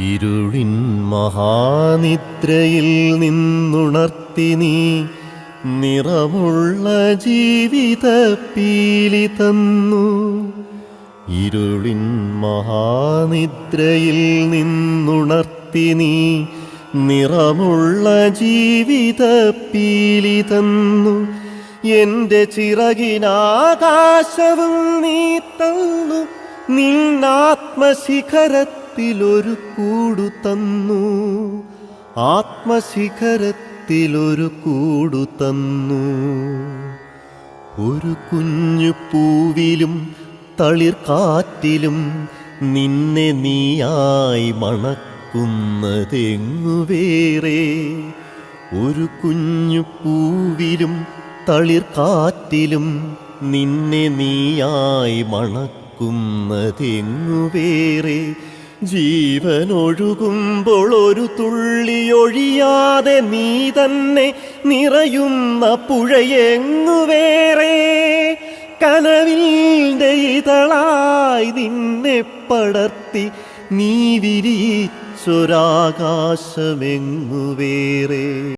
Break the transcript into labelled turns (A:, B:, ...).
A: ഇരുളിൻ മഹാനിദ്രയിൽ നിന്നുണർത്തി നീ നിറമുള്ള ജീവിത പീലി തന്നു. ഇരുളിൻ മഹാനിദ്രയിൽ നിന്നുണർത്തി നീ നിറമുള്ള ജീവിത പീലി തന്നു. എന്റെ ചിറകിനാകാശവും നീ തന്നു. നിന്നാത്മശിഖരത്തിലൊരു കൂടു തന്നു. ആത്മശിഖരത്തിലൊരു കൂടു തന്നു. ഒരു കുഞ്ഞു പൂവിലും തളിർക്കാറ്റിലും നിന്നെ നീയായി മണക്കുന്നതെങ്ങു വേറെ? ഒരു കുഞ്ഞു പൂവിലും തളിർക്കാറ്റിലും നിന്നെ നീയായി മണക്കുന്നതെങ്ങു വേറെ? ജീവനൊഴുകുമ്പോൾ ഒരു തുള്ളിയൊഴിയാതെ നീ തന്നെ നിറയുന്ന പുഴയെങ്ങു വേറെ കനവിന്റെ ഇതളായി നിന്നെ പടർത്തി നീ വിരിച്ചൊരാകാശമെങ്ങു വേറെ